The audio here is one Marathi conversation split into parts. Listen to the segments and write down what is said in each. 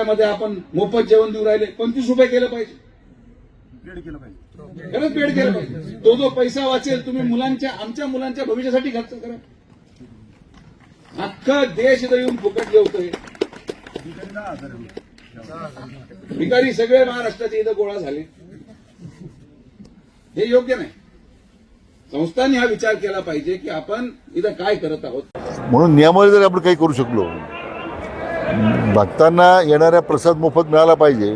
रुपयामध्ये आपण मोफत जेवण देऊ राहिले. पंचवीस रुपये केलं पाहिजे. पेड केलं पाहिजे. खरंच पेड केलं पाहिजे. तो जो पैसा वाचेल तुम्ही मुलांच्या आमच्या मुलांच्या भविष्यासाठी खर्च करा. अख्खा देश इथं येऊन फुकट जेवतोय. भिकारी सगळे महाराष्ट्राचे इथं गोळा झाले. हे योग्य नाही. संस्थांनी हा विचार केला पाहिजे की आपण इथं काय करत आहोत. म्हणून नियमावली जर आपण काही करू शकलो भक्तांना येणाऱ्या प्रसाद मोफत मिळाला पाहिजे.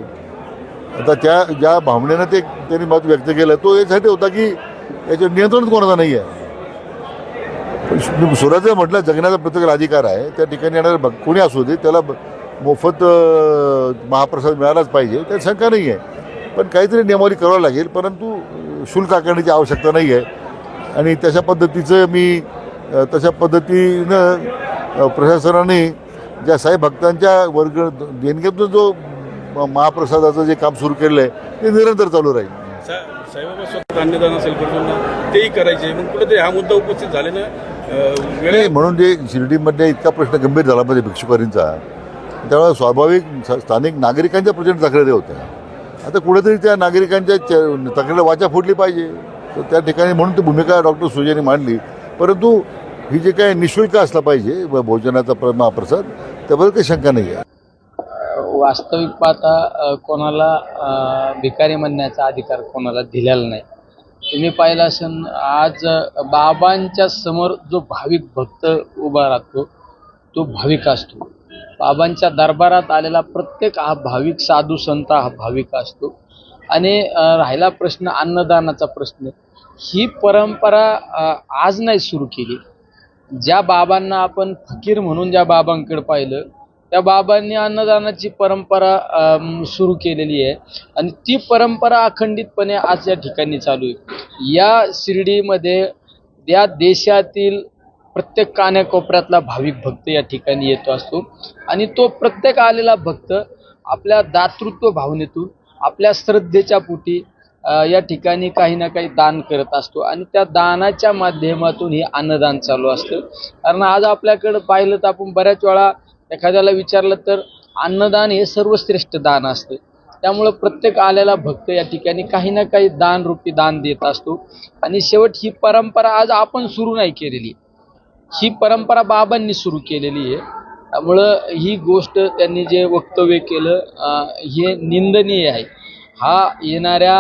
आता त्या ज्या भावनेनं ते त्यांनी मत व्यक्त केलं तो यासाठी होता की याच्यावर नियंत्रण कोणाचं नाही आहे सुराज म्हटलं जगण्याचा प्रत्येकाला अधिकार आहे. त्या ठिकाणी येणारे भक्त कोणी असू दे त्याला मोफत महाप्रसाद मिळालाच पाहिजे. त्यात शंका नाही आहे पण काहीतरी नियमावली करावं लागेल परंतु शुल्क आकारण्याची आवश्यकता नाही आहे आणि तशा पद्धतीचं मी तशा पद्धतीनं प्रशासनाने ज्या साई भक्तांच्या वर्ग देणगीतून जो महाप्रसादाचं जे काम सुरू केलेलं आहे ते निरंतर चालू राहील. साईबाबा स्वतः अन्नदान असेल करताना तेही करायचे. मग कुठेतरी हा मुद्दा उपस्थित झाले ना? अं, नाही वेळे म्हणून जे शिर्डीमध्ये इतका प्रश्न गंभीर झाला म्हणजे भिक्षुकारींचा त्यामुळे स्वाभाविक स्थानिक नागरिकांच्या प्रचंड तक्रारी होत्या. आता कुठेतरी त्या नागरिकांच्या तक्रारीला वाचा फोडली पाहिजे. तर त्या ठिकाणी म्हणून ती भूमिका डॉक्टर सुजयने मांडली. परंतु ही जे काय निशुल्क असला पाहिजे व भोजनाचा प्र- महाप्रसाद त्याबद्दल काही शंका नाही आहे. वास्तविक पाहता कोणाला भिकारी म्हणण्याचा अधिकार कोणाला दिलेला नाही. तुम्ही पाहिलं असेल आज बाबांच्या समोर जो भाविक भक्त उभा राहतो तो भाविक असतो. बाबांच्या दरबारात आलेला प्रत्येक हा भाविक साधू संत हा भाविक असतो. आणि राहिला प्रश्न अन्नदानाचा प्रश्न. ही परंपरा आज नाही सुरू केली. ज्या बाबांना आपण फकीर म्हणून ज्या बाबांकडे पाहिलं त्या बाबांनी अन्नदानाची परंपरा सुरू केलेली आहे. आणि ती परंपरा अखंडितपणे आज या ठिकाणी चालू आहे. या शिर्डीमध्ये या देशातील प्रत्येक कान्याकोपऱ्यातला भाविक भक्त या ठिकाणी येतो असतो. आणि तो प्रत्येक आलेला भक्त आपल्या दातृत्व भावनेतून आपल्या श्रद्धेच्या पोटी या ठिकाणी काही ना काही दान करत असतो. आणि त्या दानाच्या माध्यमातून हे अन्नदान चालू असतं. कारण आज आपल्याकडं पाहिलं तर आपण बऱ्याच वेळा एखाद्याला विचारलं तर अन्नदान हे सर्वश्रेष्ठ दान असतं. त्यामुळं प्रत्येक आलेला भक्त या ठिकाणी काही ना काही दान रूपी दान देत असतो. आणि शेवट ही परंपरा आज आपण सुरू नाही केलेली. ही परंपरा बाबांनी सुरू केलेली आहे. त्यामुळं ही गोष्ट त्यांनी जे वक्तव्य केलं हे निंदनीय आहे. हा येणाऱ्या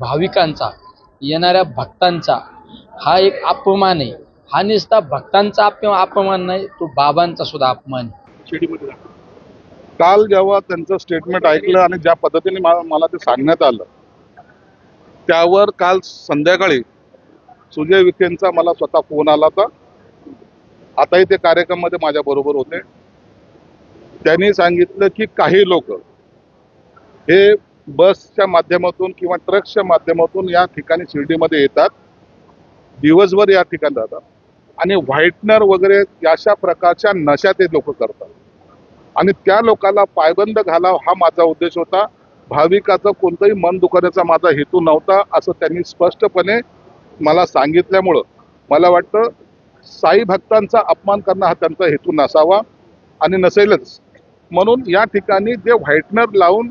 भाविकांचा येणाऱ्या भक्तांचा हा एक अपमान आहे. हा नुसता भक्तांचा अप अपमान नाही तो बाबांचा सुद्धा अपमान आहे. काल जेव्हा त्यांचं स्टेटमेंट ऐकलं आणि ज्या पद्धतीने मला ते सांगण्यात आलं त्यावर काल संध्याकाळी सुजय विखेंचा मला स्वतः फोन आला होता. आताही ते कार्यक्रमामध्ये माझ्या बरोबर होते. त्यांनी सांगितलं की काही लोक हे बसच्या माध्यमातून किंवा ट्रक्सच्या माध्यमातून या ठिकाणी शिर्डीमध्ये येतात. दिवसभर या ठिकाणी राहतात. आणि व्हाईटनर वगैरे अशा प्रकारच्या नशा ते लोक करतात. आणि त्या लोकांना पायबंद घालाव हा माझा उद्देश होता. भाविकाचं कोणतंही मन दुखवण्याचा माझा हेतू नव्हता असं त्यांनी स्पष्टपणे मला सांगितल्यामुळं मला वाटतं साई भक्तांचा अपमान करणं हा त्यांचा हेतू नसावा. आणि नसेलच. म्हणून या ठिकाणी जे व्हाईटनर लावून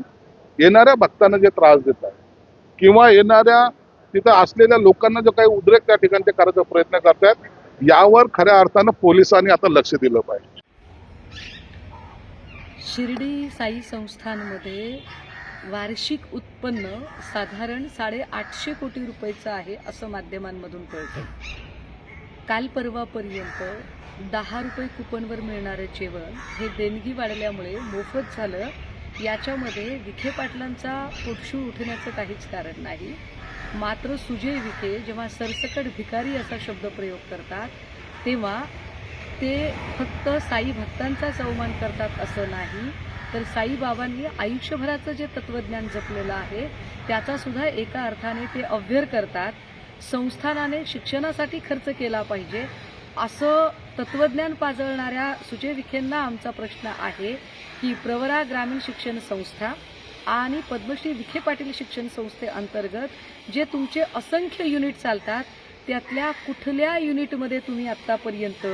येणाऱ्या भक्तांना जे त्रास देत आहे किंवा येणाऱ्या तिथं असलेल्या लोकांना जो काही उद्रेक त्या ठिकाणी ते करायचा प्रयत्न करतायत यावर खऱ्या अर्थानं पोलिसांनी आता लक्ष दिलं पाहिजे. शिर्डी साई संस्थांमध्ये वार्षिक उत्पन्न साधारण साडेआठशे कोटी रुपयाचं आहे असं माध्यमांमधून कळतं काल परवापर्यंत दहा रुपये कुपनवर मिळणारं जेवण हे देणगी वाढल्यामुळे मोफत झालं याच्यामध्ये विखे पाटलांचा पोटशू उठण्याचं काहीच कारण नाही. मात्र सुजय विखे जेव्हा सरसकट भिकारी असा शब्दप्रयोग करतात तेव्हा ते फक्त साई भक्तांचाच अवमान करतात असं नाही. तर साईबाबांनी आयुष्यभराचं जे तत्त्वज्ञान जपलेलं आहे त्याचासुद्धा एका अर्थाने ते अव्यर करतात. संस्थानाने शिक्षणासाठी खर्च केला पाहिजे असं तत्त्वज्ञान पाजळणाऱ्या सुजय विखेंना आमचा प्रश्न आहे की प्रवरा ग्रामीण शिक्षण संस्था आणि पद्मश्री विखे पाटील शिक्षण संस्थेअंतर्गत जे तुमचे असंख्य युनिट चालतात त्यातल्या कुठल्या युनिटमध्ये तुम्ही आत्तापर्यंत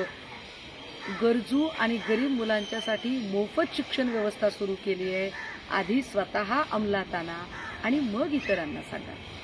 गरजू आणि गरीब मुलांच्यासाठी मोफत शिक्षण व्यवस्था सुरू केली आहे? आधी स्वतः अंमलात आणा आणि मग इतरांना सांगा.